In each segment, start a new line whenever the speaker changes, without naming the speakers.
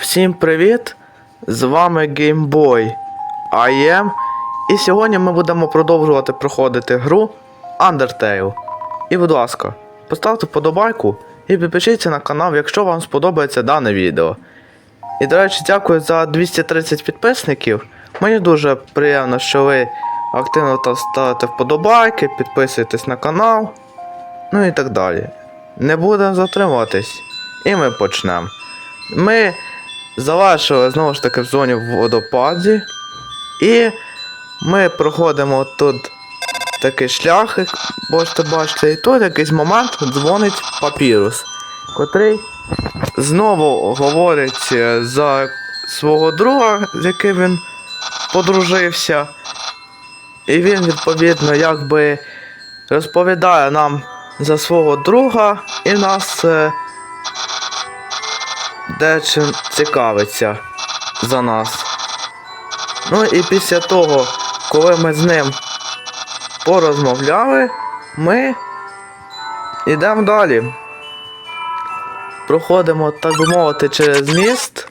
Всім привіт! З вами GameBoy IM. І сьогодні ми будемо продовжувати проходити гру Undertale. І, будь ласка, поставте подобайку і підпишіться на канал, якщо вам сподобається дане відео. І, до речі, дякую за 230 підписників. Мені дуже приємно, що ви активно та ставите вподобайки, підписуєтесь на канал. Ну і так далі. Не будемо затримуватись. І ми почнемо. Ми завершили знову ж таки в зоні в водопаді. І ми проходимо тут такий шлях, як можете бачити, і тут якийсь момент дзвонить папірус, котрий знову говорить е, за свого друга, з яким він подружився. І він, відповідно, якби розповідає нам за свого друга і нас е, дечим цікавиться за нас. Ну і після того, коли ми з ним порозмовляли, ми йдемо далі. Проходимо, так би мовити, через міст.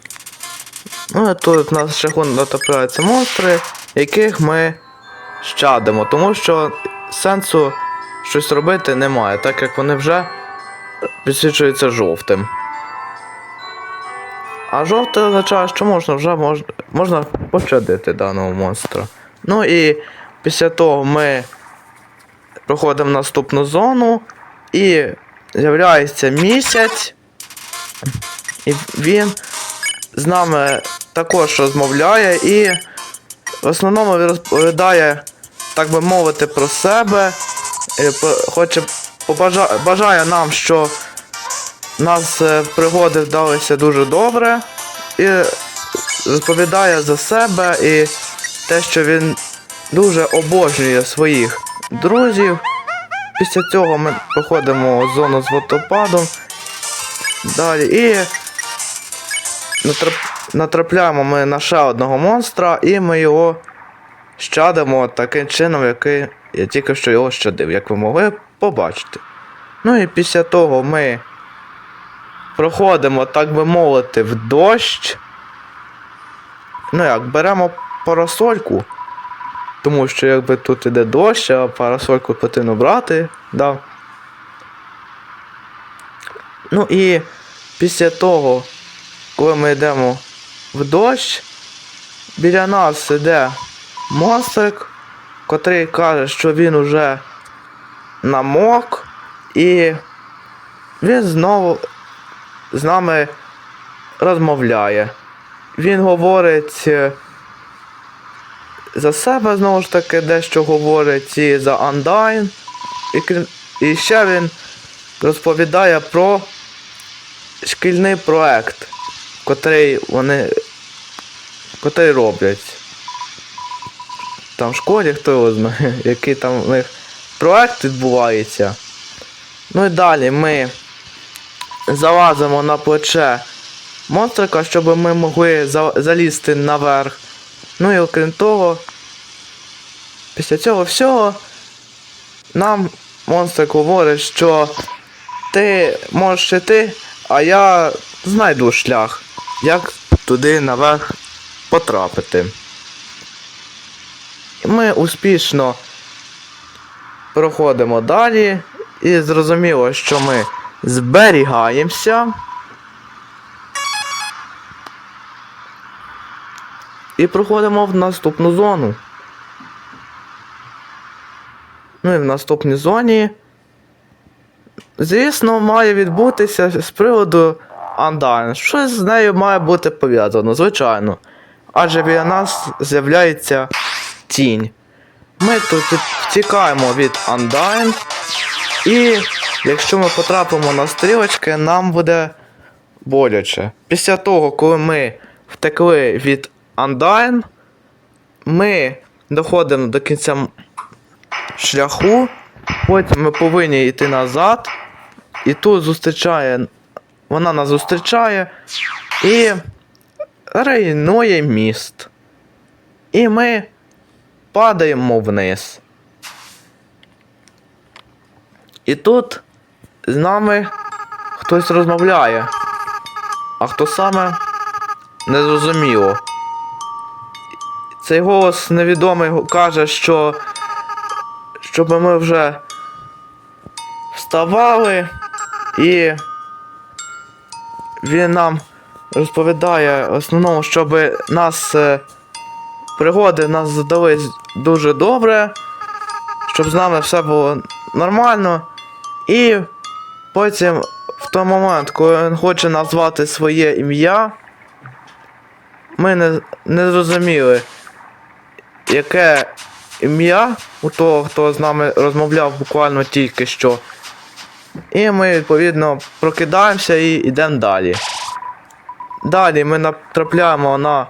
Ну і тут на шляху натрапляються монстри, яких ми щадимо, тому що сенсу щось робити немає, так як вони вже підсвічуються жовтим. А жовте означає, що можна вже можна, можна пощадити даного монстра. Ну і після того ми проходимо наступну зону і з'являється місяць. І він з нами також розмовляє і в основному він розповідає, так би мовити, про себе. І Хоче побажа, бажає нам, що нас е, пригоди вдалися дуже добре і розповідає за себе і те, що він дуже обожнює своїх друзів. Після цього ми проходимо зону з водопадом. Далі і натрапляємо ми на ще одного монстра, і ми його щадимо таким чином, який я тільки що його щадив, як ви могли побачити. Ну і після того ми проходимо, так би мовити, в дощ. Ну як, беремо парасольку, тому що якби тут іде дощ, а парасольку потрібно брати. Да. Ну і після того, коли ми йдемо в дощ, біля нас іде монстрик, котрий каже, що він уже намок, і він знову з нами розмовляє. Він говорить е, за себе знову ж таки, дещо говорить і за Undyne. І, і ще він розповідає про шкільний проект, котрий вони котрий роблять. Там в школі, хто його знає, який там у них проект відбувається. Ну і далі ми залазимо на плече монстрика, щоб ми могли за- залізти наверх. Ну і окрім того, після цього всього нам монстрик говорить, що ти можеш іти, а я знайду шлях, як туди наверх потрапити. Ми успішно проходимо далі, і зрозуміло, що ми зберігаємося. І проходимо в наступну зону. Ну і в наступній зоні. Звісно, має відбутися з приводу Undyne. Щось з нею має бути пов'язано, звичайно. Адже біля нас з'являється тінь. Ми тут втікаємо від Undyne. І якщо ми потрапимо на стрілочки, нам буде боляче. Після того, коли ми втекли від Undyne, ми доходимо до кінця шляху, потім ми повинні йти назад, і тут зустрічає. Вона нас зустрічає і руйнує міст. І ми падаємо вниз. І тут з нами хтось розмовляє. А хто саме? незрозуміло. Цей голос невідомий каже, що щоб ми вже вставали і він нам розповідає в основному, щоб нас е, пригоди нас задались дуже добре, щоб з нами все було нормально. І потім, в той момент, коли він хоче назвати своє ім'я, ми не, не зрозуміли, яке ім'я у того, хто з нами розмовляв буквально тільки що. І ми, відповідно, прокидаємося і йдемо далі. Далі ми натрапляємо на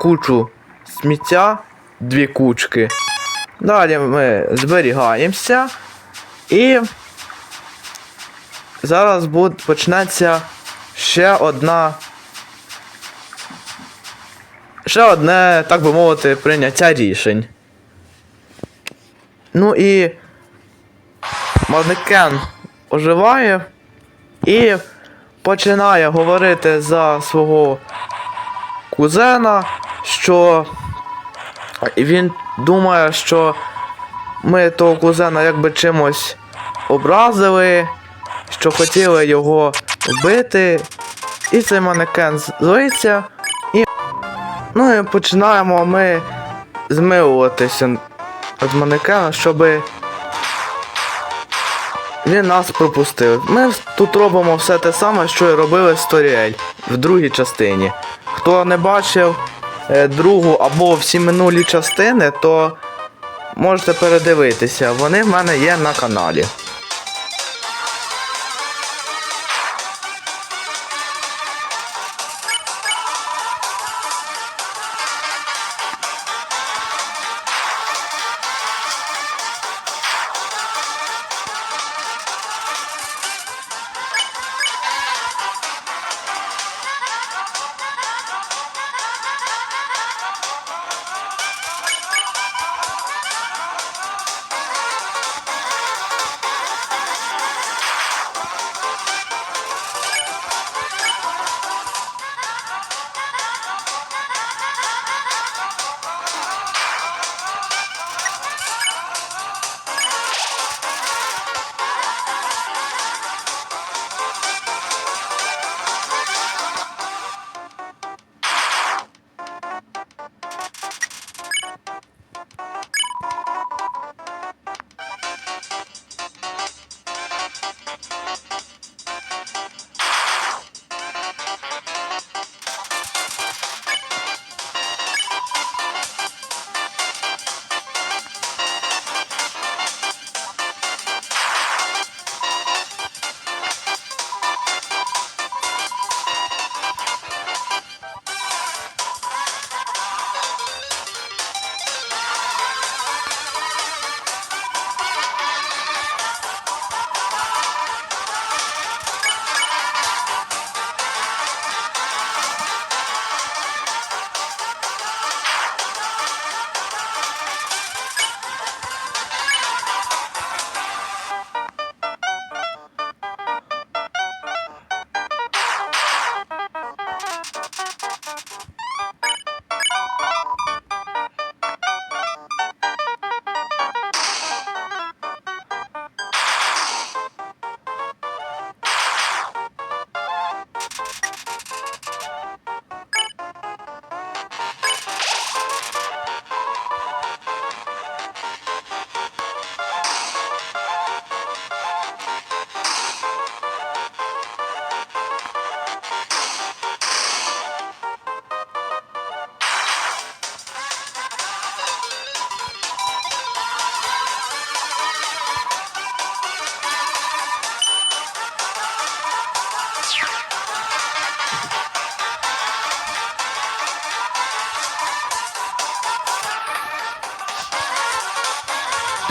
кучу сміття, дві кучки. Далі ми зберігаємося. І зараз буде, почнеться ще одна. Ще одне, так би мовити, прийняття рішень. Ну і манекен оживає і починає говорити за свого кузена, що він думає, що ми того кузена якби чимось образили, що хотіли його вбити. І цей манекен злиться. І... Ну і починаємо ми змилуватися з манекена, щоб він нас пропустив. Ми тут робимо все те саме, що і робили з Торіель в другій частині. Хто не бачив е, другу або всі минулі частини, то можете передивитися. Вони в мене є на каналі.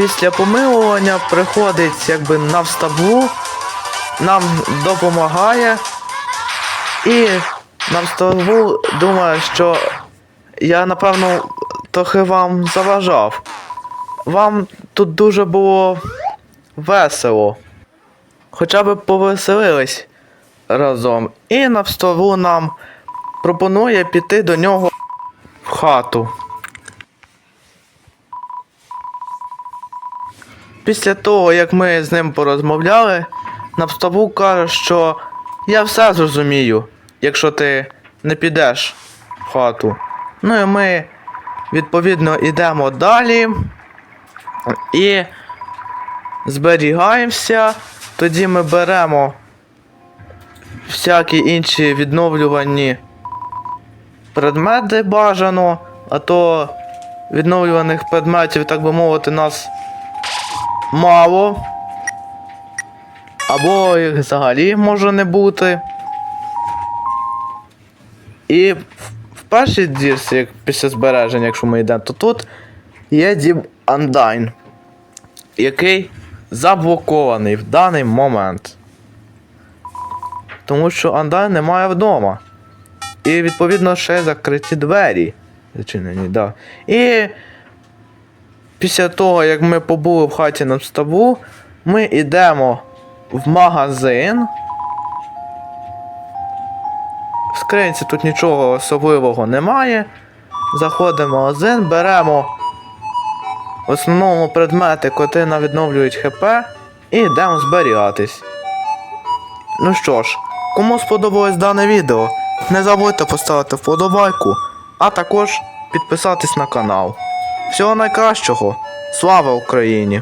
Після помилування приходить якби навстаблу, нам допомагає. І навстаблу думає, що я напевно трохи вам заважав. Вам тут дуже було весело. Хоча б повеселились разом. І навстову нам пропонує піти до нього в хату. Після того, як ми з ним порозмовляли, Напставу каже, що я все зрозумію, якщо ти не підеш в хату. Ну і ми відповідно йдемо далі і зберігаємося. Тоді ми беремо всякі інші відновлювані предмети бажано, а то відновлюваних предметів, так би мовити, нас мало. Або їх взагалі може не бути. І в, першій дірці, як після збереження, якщо ми йдемо, то тут є дім Undyne, який заблокований в даний момент. Тому що Undyne немає вдома. І відповідно ще закриті двері. Зачинені, да. І після того, як ми побули в хаті на ставу, ми йдемо в магазин. В скринці тут нічого особливого немає. Заходимо в магазин, беремо в основному предмети, котрі нам відновлюють ХП, і йдемо зберігатись. Ну що ж, кому сподобалось дане відео, не забудьте поставити вподобайку, а також підписатись на канал. Всього найкращого! Слава Україні!